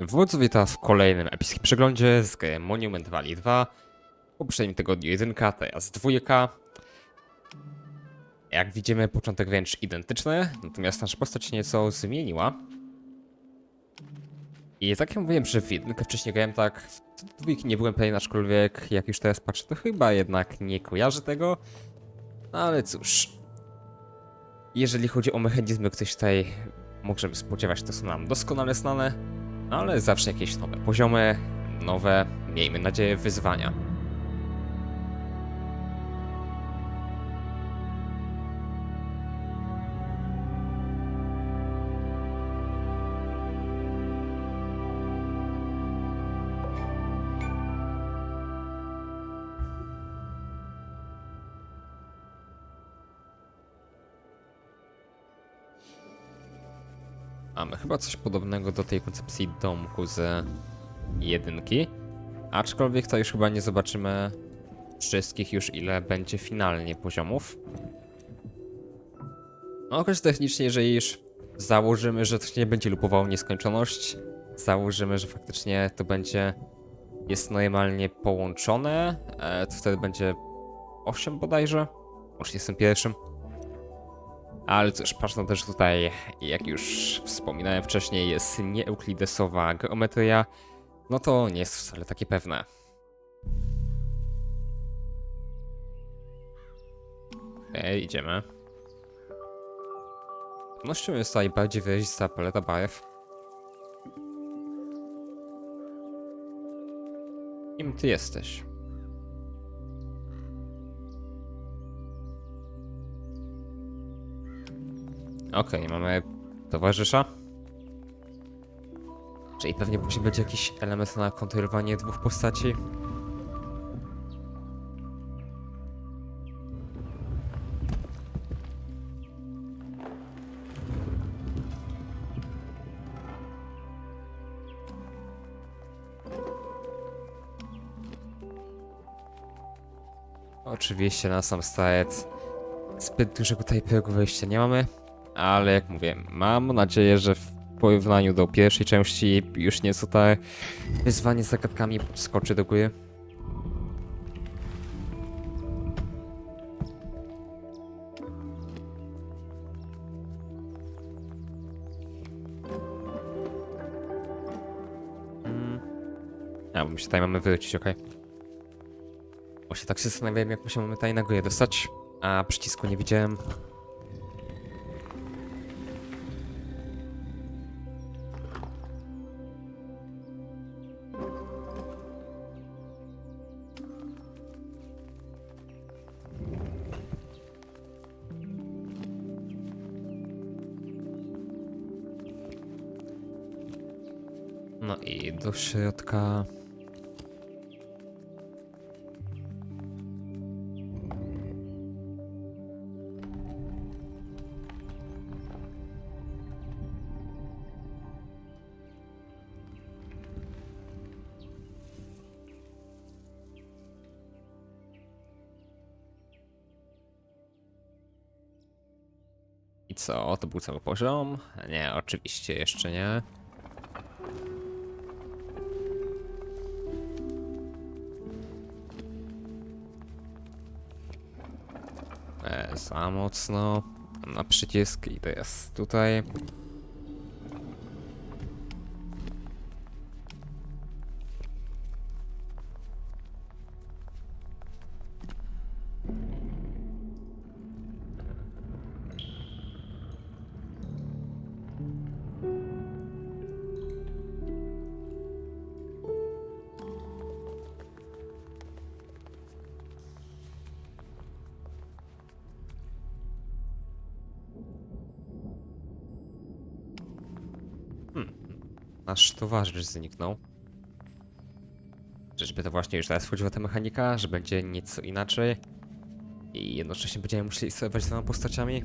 Wódz wita w kolejnym epickim przeglądzie z gry Monument Valley 2. W poprzednim tygodniu jedynka, teraz dwójka. Jak widzimy, początek wręcz identyczny, natomiast nasza postać się nieco zmieniła. I tak jak mówiłem, że w wcześniej grałem tak, w dwójki nie byłem pewien, aczkolwiek jak już teraz patrzę, to chyba jednak nie kojarzę tego. No ale cóż. Jeżeli chodzi o mechanizmy, ktoś tutaj możemy spodziewać, to są nam doskonale znane. Ale zawsze jakieś nowe poziomy, nowe, miejmy nadzieję, wyzwania. Mamy chyba coś podobnego do tej koncepcji domku z jedynki. Aczkolwiek to już chyba nie zobaczymy wszystkich już ile będzie finalnie poziomów. No choć technicznie, jeżeli już założymy, że to nie będzie lupowało nieskończoność, założymy, że faktycznie to będzie jest normalnie połączone, e, to wtedy będzie 8 bodajże, łącznie z tym pierwszym. Ale cóż, patrząc też tutaj, jak już wspominałem wcześniej, jest nieeuklidesowa geometria, no to nie jest wcale takie pewne. Okej, idziemy. Pewnością jest tutaj bardziej wyrazista paleta barew. Kim ty jesteś? Okej, mamy towarzysza. Czyli pewnie musi być jakiś element na kontrolowanie dwóch postaci. Oczywiście na sam start zbyt dużego tutaj progu wejścia nie mamy, ale jak mówię, mam nadzieję, że w porównaniu do pierwszej części już nieco te wyzwanie z zagadkami skoczy do góry. Mm. A, bo my się tutaj mamy wrócić, okej. Właśnie tak się zastanawiałem, jak my się mamy tutaj na górę dostać, a przycisku nie widziałem. No i do środka. I co? To był cały poziom? Nie, oczywiście jeszcze nie. Mocno na przycisk i teraz tutaj. Towarzysz zniknął. Czyżby to właśnie już teraz wchodziła ta mechanika, że będzie nieco inaczej i jednocześnie będziemy musieli sterować dwoma postaciami?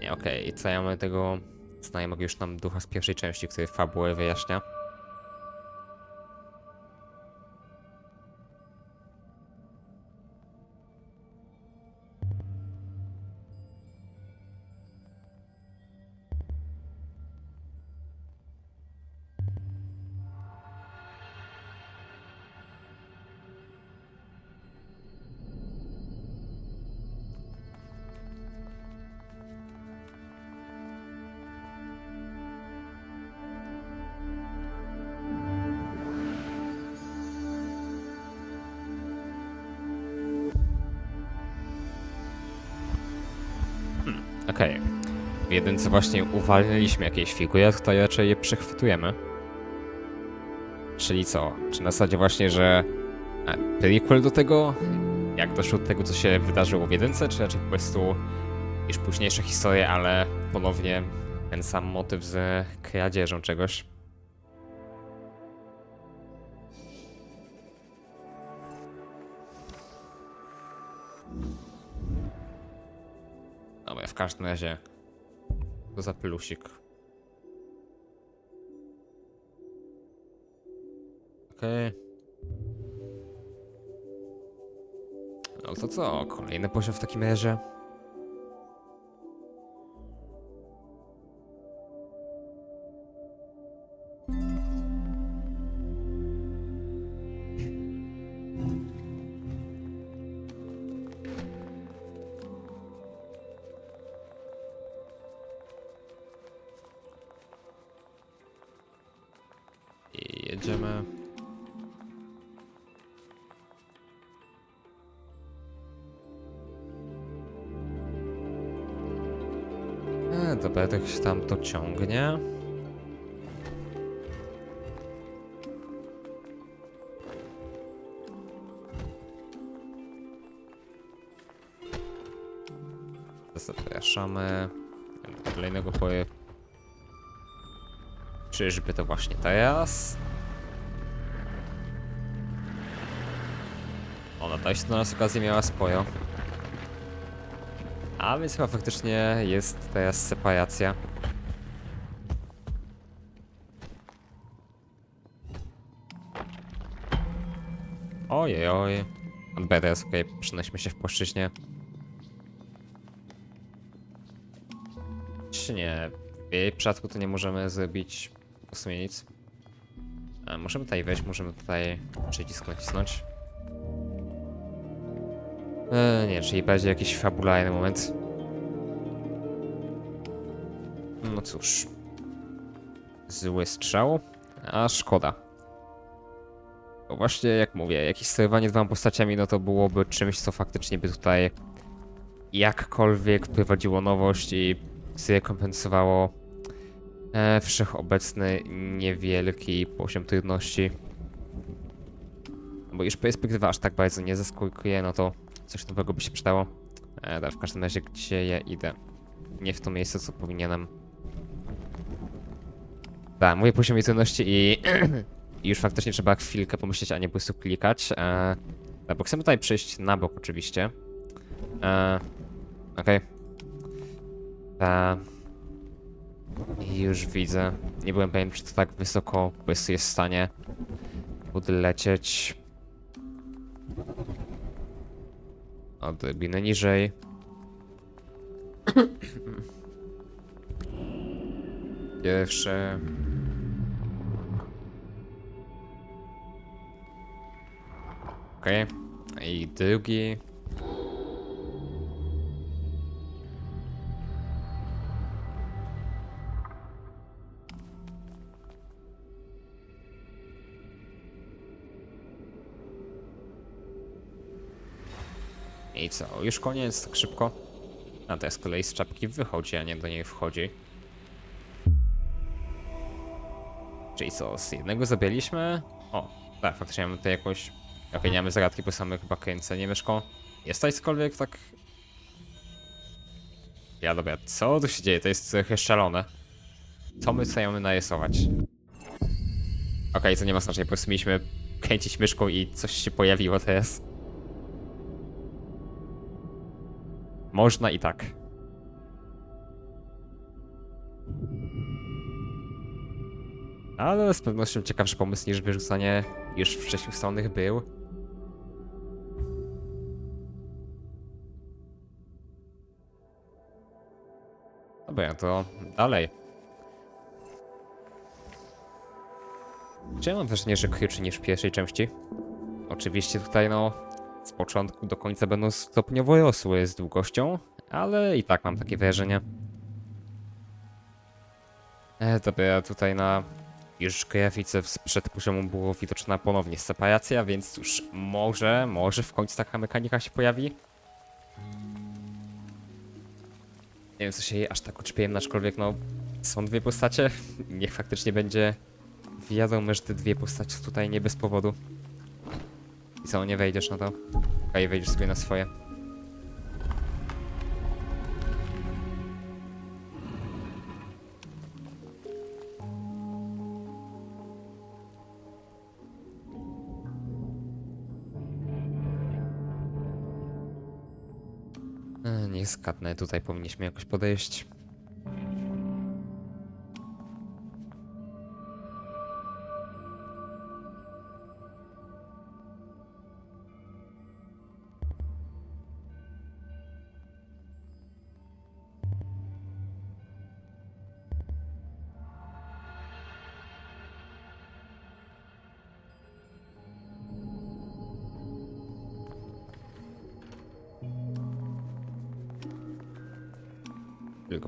Nie, okej, co ja mamy tego znajomego już nam ducha z pierwszej części, który fabułę wyjaśnia. W jedynce właśnie uwalniliśmy jakieś figury, tutaj raczej je przechwytujemy. Czyli co? Czy na zasadzie właśnie, że e, prequel do tego, jak doszło do tego, co się wydarzyło w jedynce, czy raczej po prostu już późniejsze historie, ale ponownie ten sam motyw z kradzieżą czegoś? Dobra, w każdym razie za plusik. Okej. No to co? Kolejny poziom w takim razie. Tak się tam to ciągnie. Zapraszamy do kolejnego poje. Czyżby to właśnie teraz? Ona też na nas okazję miała sporo. A więc chyba faktycznie jest teraz separacja. Ojej, oj. Teraz, okej, przenośmy się w płaszczyźnie. Czy nie? W jej przypadku to nie możemy zrobić w sumie nic. A, możemy tutaj wejść, możemy tutaj przycisk nacisnąć. E, nie, czyli bardziej jakiś fabularny moment. No cóż. Zły strzał, a szkoda. Bo właśnie jak mówię, jakieś sterowanie dwoma postaciami, no to byłoby czymś, co faktycznie by tutaj jakkolwiek wprowadziło nowość i zrekompensowało e, wszechobecny niewielki poziom trudności. Bo już perspektywa aż tak bardzo nie zaskakuje, no to coś nowego by się przydało. E, dobra, w każdym razie, gdzie ja idę? Nie w to miejsce, co powinienem. Tak, mówię poziom trudności i... i już faktycznie trzeba chwilkę pomyśleć, a nie po prostu klikać. E, dobra, bo chcemy tutaj przejść na bok oczywiście. E, Okej. Okay. Już widzę. Nie byłem pewien, czy to tak wysoko jest w stanie podlecieć. Odrobinę niżej. Pierwszy. Okej. I drugi. Co, już koniec, tak szybko? A teraz z kolei z czapki wychodzi, a nie do niej wchodzi. Czyli co, z jednego zabieliśmy? O, tak, faktycznie mamy tutaj jakąś... Okej, nie mamy zagadki, bo same chyba kręcenie myszką. Jest tutaj cokolwiek tak... Ja dobra, co tu się dzieje? To jest trochę szalone. Co my tutaj mamy narysować? Okej, to nie ma znaczenia, po prostu mieliśmy kręcić myszką i coś się pojawiło teraz. Można i tak. Ale z pewnością ciekawszy pomysł niż wyrzucanie już wcześniej ustalonych był. Dobra, to dalej. Czy ja mam wrażenie, że krótszy niż w pierwszej części? Oczywiście tutaj no, z początku do końca będą stopniowo rosły z długością, ale i tak mam takie wrażenie. E, dobra, tutaj na już grafice sprzed poziomu było widoczna ponownie separacja, więc cóż, może, może w końcu taka mechanika się pojawi? Nie wiem, co się jej aż tak uczpiłem, aczkolwiek no są dwie postacie. Niech faktycznie będzie wiadomo, że te dwie postacie tutaj nie bez powodu. I co, nie wejdziesz na to? Okej, wejdziesz sobie na swoje. E, Niech zgadnę, tutaj powinniśmy jakoś podejść.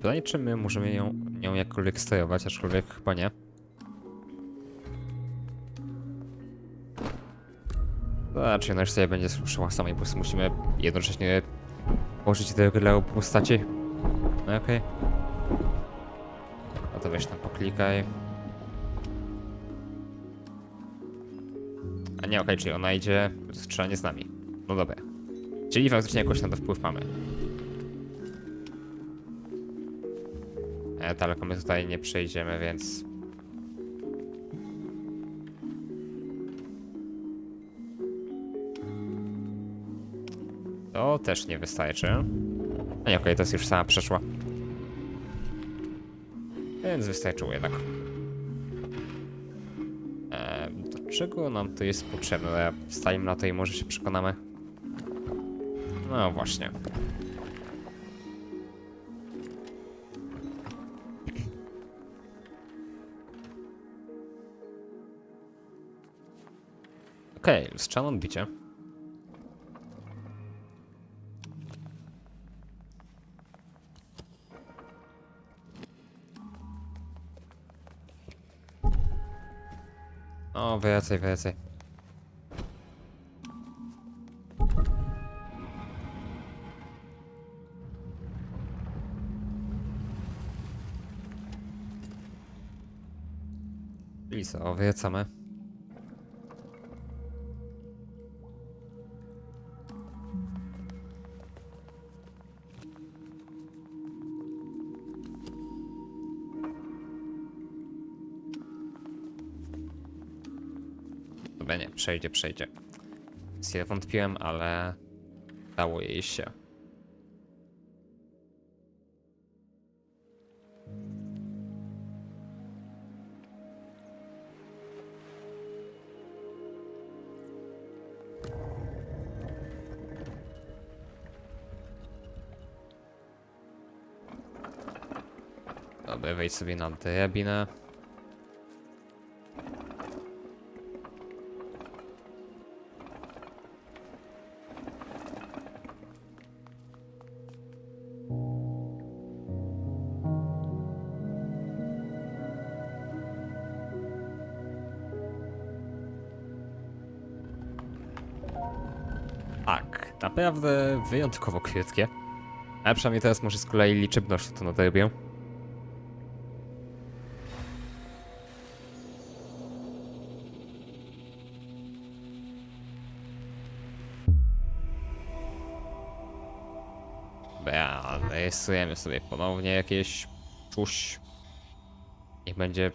Pytanie, czy my możemy ją, nią jakkolwiek sterować, aczkolwiek chyba nie. Znaczy, ona już sobie będzie słyszała sama i po prostu musimy jednocześnie położyć tego dla obu postaci. No okej. No to weź tam poklikaj. A nie, okej, czyli ona idzie strzelanie z nami. No dobra. Czyli faktycznie jakoś na to wpływ mamy. E, daleko my tutaj nie przejdziemy, więc... To też nie wystarczy. A nie, okej, to jest już sama przeszła. Więc wystarczyło jednak. E, do czego nam to jest potrzebne? Stajemy na to i może się przekonamy. No właśnie. Okej, okay, lustrzane odbicie. O, wracaj, wracaj. I co, Dobra, nie, przejdzie, przejdzie. Ja wątpiłem, ale dało jej się. Dobra, wejdź sobie na drabinę. Tak, naprawdę wyjątkowo krótkie. Ale przynajmniej teraz może z kolei liczebnością to nadrobię. Dobra, rysujemy sobie ponownie jakieś czuś. Niech będzie...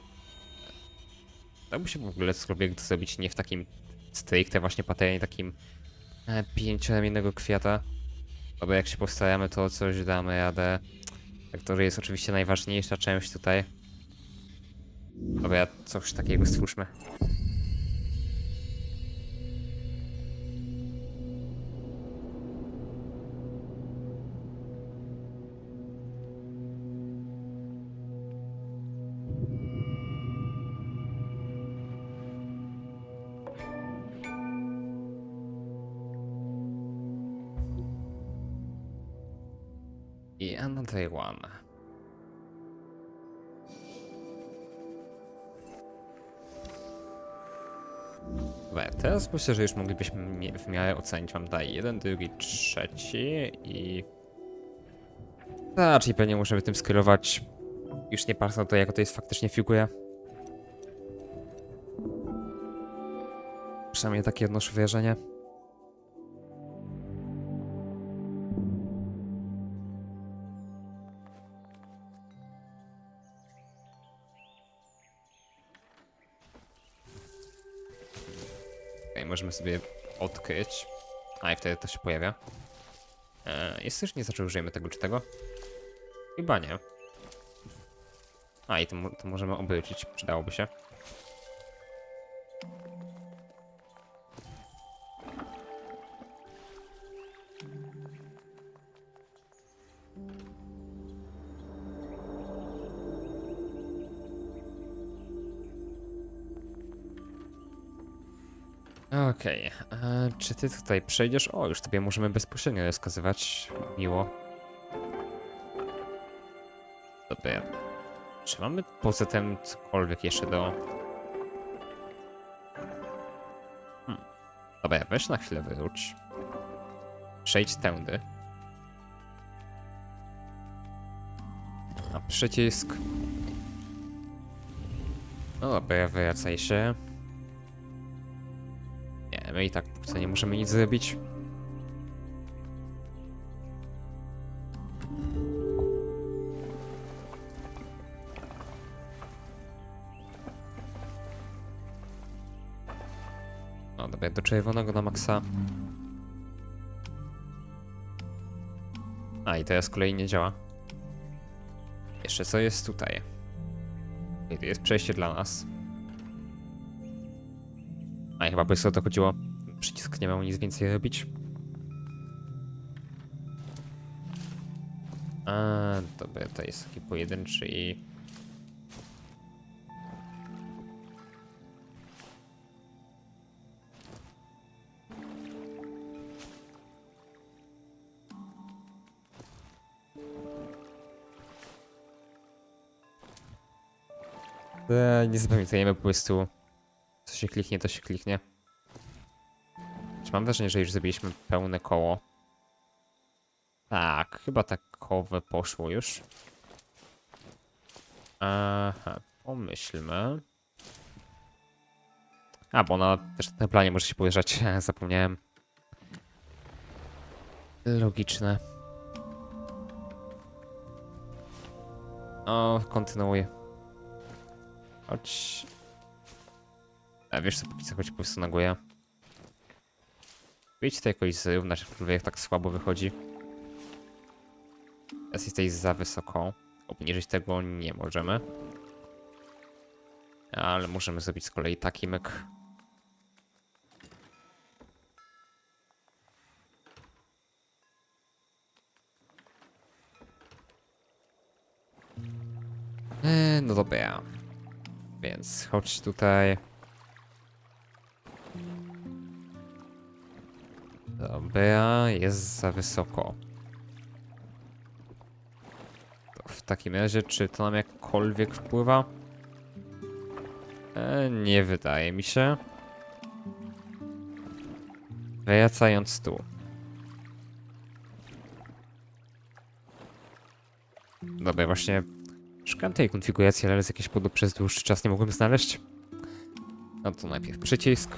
Dałby się w ogóle zrobić nie w takim stricte właśnie paternie, takim pięcioramiennego kwiata. No bo jak się postaramy, to coś damy radę. Tak, to jest oczywiście najważniejsza część tutaj. Dobra, coś takiego stwórzmy. I another one. Dobra, teraz myślę, że już moglibyśmy w miarę ocenić. Mam tutaj jeden, drugi, trzeci i... Czyli pewnie możemy tym skierować. Już nie patrząc na to, jak to jest faktycznie figuje. Przynajmniej takie odnoszę wrażenie. Możemy sobie odkryć. A i wtedy to się pojawia. E, jest też nie zaczął użyjemy tego czy tego? Chyba nie. A i to, to możemy obrócić, przydałoby się. Okej, e, czy ty tutaj przejdziesz? O, już tobie możemy bezpośrednio rozkazywać. Miło. Dobra. Czy mamy poza tym cokolwiek jeszcze do... Hmm. Dobra, weź na chwilę wróć. Przejdź tędy. A przycisk. No dobra, wracaj się. My i tak póki nie możemy nic zrobić. No dobra, do czerwonego na maksa. A i teraz kolei nie działa. Jeszcze co jest tutaj? I tu jest przejście dla nas. A chyba by o to chodziło. Przycisk nie miał nic więcej robić. A, dobra, to jest taki pojedynczy i... Eee, nie zapamiętajemy po prostu. Co się kliknie, to się kliknie. Mam wrażenie, że już zrobiliśmy pełne koło? Tak, chyba takowe poszło już. Aha, pomyślmy. A, bo ona też na planie może się pojeżdżać, zapomniałem. Logiczne. O, kontynuuję. Chodź. A wiesz co, póki co chodź po prostu na górę. Wyjdź to jakoś zrównać, aczkolwiek tak słabo wychodzi. Teraz jesteś za wysoko. Obniżyć tego nie możemy. Ale możemy zrobić z kolei taki myk. Eee, no dobra. Więc chodź tutaj. Dobra, jest za wysoko. To w takim razie, czy to nam jakkolwiek wpływa? E, nie wydaje mi się. Wracając tu. Dobra, właśnie szukam tej konfiguracji, ale z jakiegoś powodu przez dłuższy czas nie mogłem znaleźć. No to najpierw przycisk.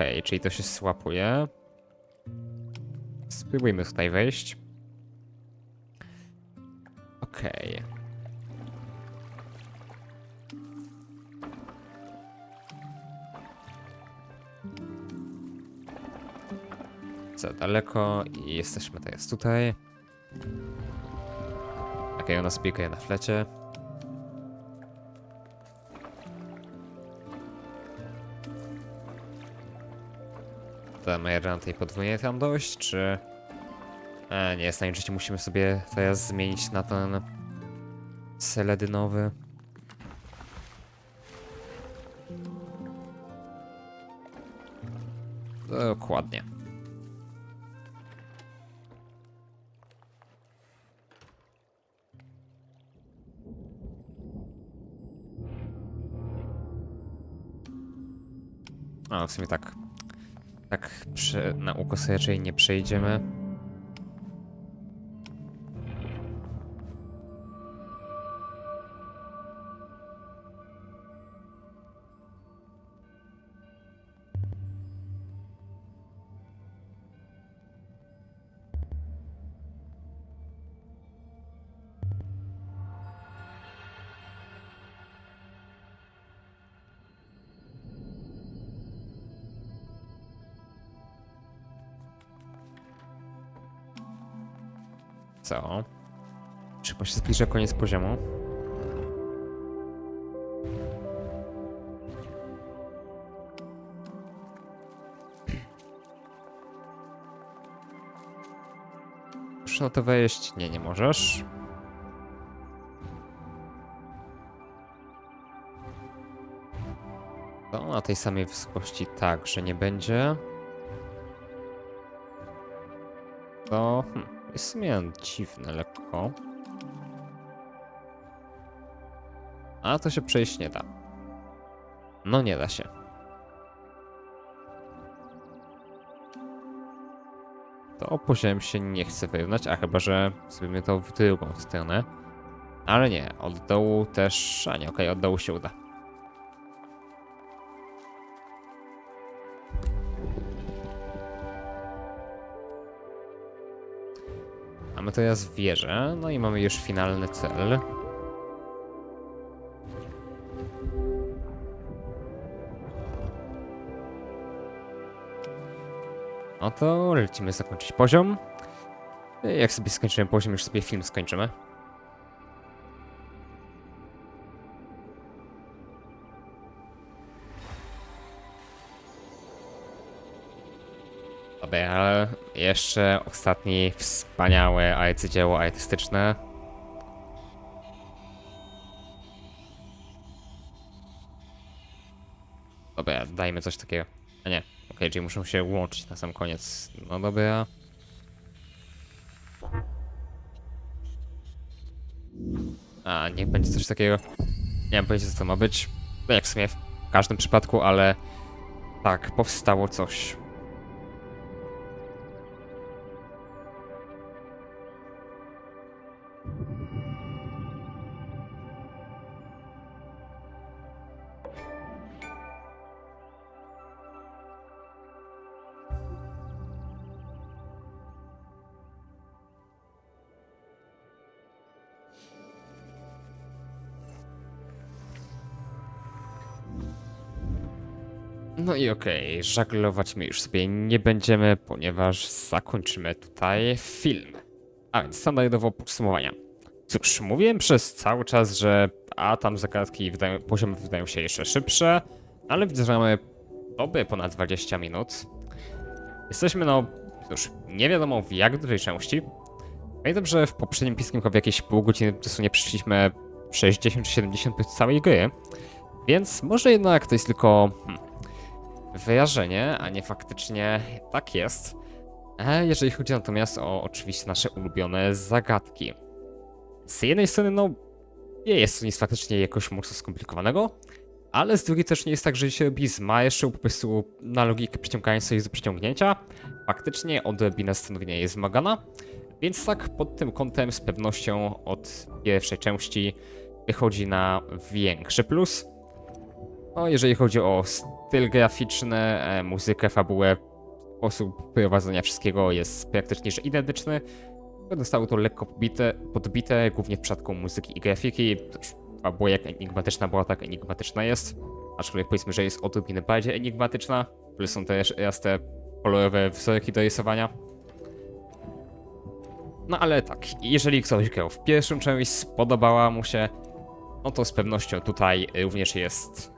Okej, czyli to się słapuje. Spróbujmy tutaj wejść. Okej. Za daleko i jesteśmy teraz tutaj. Okej, ona spiekuje na flecie. Damy na tej podwójnej tam dojść, czy... E, nie, życie musimy sobie teraz zmienić na ten seledynowy. Dokładnie. A, w sumie tak. Tak przy, na ukos raczej nie przejdziemy. Się zbliża koniec poziomu. Muszę na to wejść? Nie, nie możesz. To na tej samej wysokości także nie będzie. To hmm, jest w sumie dziwne lekko. A to się przejść nie da. No nie da się. To poziom się nie chce wyrównać, a chyba, że zrobimy to w drugą stronę. Ale nie, od dołu też... A nie, okej, od dołu się uda. Mamy teraz wieżę, no i mamy już finalny cel. No to lecimy zakończyć poziom. Jak sobie skończymy poziom, już sobie film skończymy. Dobra, ale jeszcze ostatni wspaniałe arcydzieło artystyczne. Dobra, dajmy coś takiego. A nie, okej, czyli muszą się łączyć na sam koniec. No dobra. A, niech będzie coś takiego. Nie mam pojęcia co to ma być. No jak w sumie w każdym przypadku, ale tak, powstało coś. I okej, żaglować my już sobie nie będziemy, ponieważ zakończymy tutaj film. A więc standardowo podsumowania. Cóż, mówiłem przez cały czas, że a tam zagadki wydają, poziomy wydają się jeszcze szybsze, ale widzę, że mamy doby ponad 20 minut. Jesteśmy no, cóż, nie wiadomo w jak dużej części. Pamiętam, że w poprzednim piskiem w jakieś pół godziny dosłownie przyszliśmy 60 czy 70 do całej gry, więc może jednak to jest tylko hmm, wyjarzenie, a nie faktycznie tak jest. E, jeżeli chodzi natomiast o oczywiście nasze ulubione zagadki. Z jednej strony, no, nie jest to nic faktycznie jakoś mocno skomplikowanego, ale z drugiej też nie jest tak, że się robi z małych po prostu na logikę przyciągania sobie do przyciągnięcia. Faktycznie odrobinę stanowienia jest wymagana, więc tak pod tym kątem z pewnością od pierwszej części wychodzi na większy plus. No, jeżeli chodzi o styl graficzny, e, muzykę, fabułę, sposób prowadzenia wszystkiego jest praktycznie że identyczny. Zostało to lekko podbite, podbite, głównie w przypadku muzyki i grafiki. Fabuła jak enigmatyczna była, tak enigmatyczna jest. Aczkolwiek powiedzmy, że jest odrobinę bardziej enigmatyczna. Plus są też raz te kolorowe wzorki do rysowania. No ale tak, jeżeli ktoś grał w pierwszą część, spodobała mu się, no to z pewnością tutaj również jest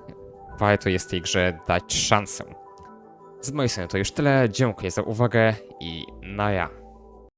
warto jest tej grze dać szansę. Z mojej strony to już tyle, dziękuję za uwagę i na ja.